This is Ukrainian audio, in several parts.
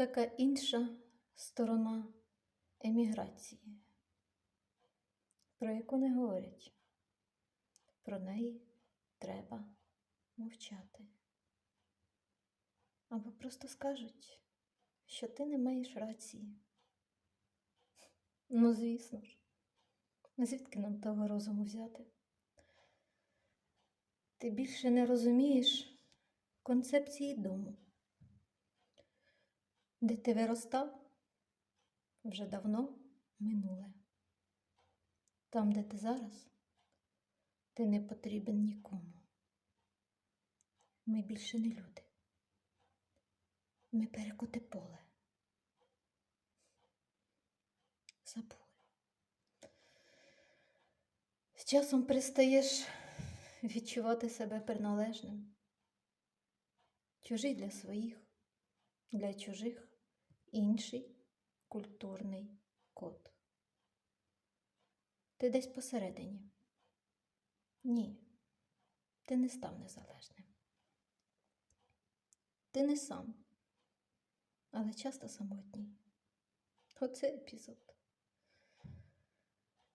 така інша сторона еміграції, про яку не говорять. Про неї треба мовчати. Або просто скажуть, що ти не маєш рації. Ну, звісно ж, звідки нам того розуму взяти? Ти більше не розумієш концепції дому. Де ти виростав, вже давно минуле. Там, де ти зараз, ти не потрібен нікому. Ми більше не люди. Ми перекоти поле. Забули. З часом перестаєш відчувати себе приналежним. Чужий для своїх, для чужих інший культурний код. Ти десь посередині. Ні, ти не став незалежним. Ти не сам, але часто самотній. Оце епізод.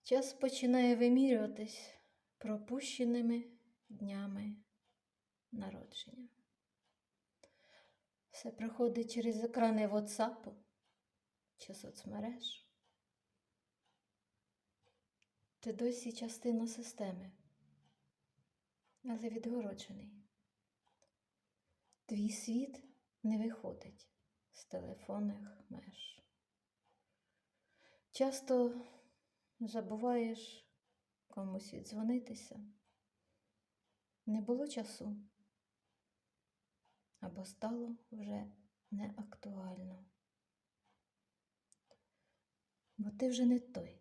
Час починає вимірюватись пропущеними днями народження. Все проходить через екрани WhatsApp чи соцмереж. Ти досі частина системи, але відгороджений. Твій світ не виходить з телефонних меж. Часто забуваєш комусь віддзвонитися. Не було часу або стало вже неактуально. Бо ти вже не той,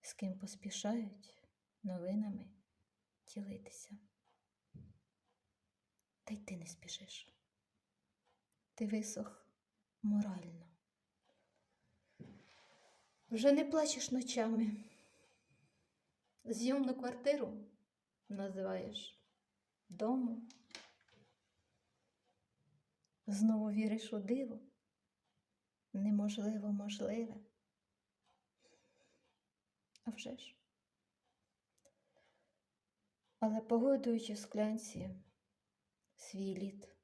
з ким поспішають новинами ділитися. Та й ти не спішиш. Ти висох морально. Вже не плачеш ночами. Зйомну квартиру називаєш домом. Знову віриш у диво. Неможливо можливе. А вже ж. Але погодуючи в склянці свій лід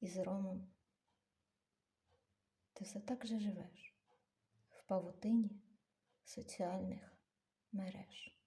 із ромом, ти все так же живеш в павутині соціальних мереж.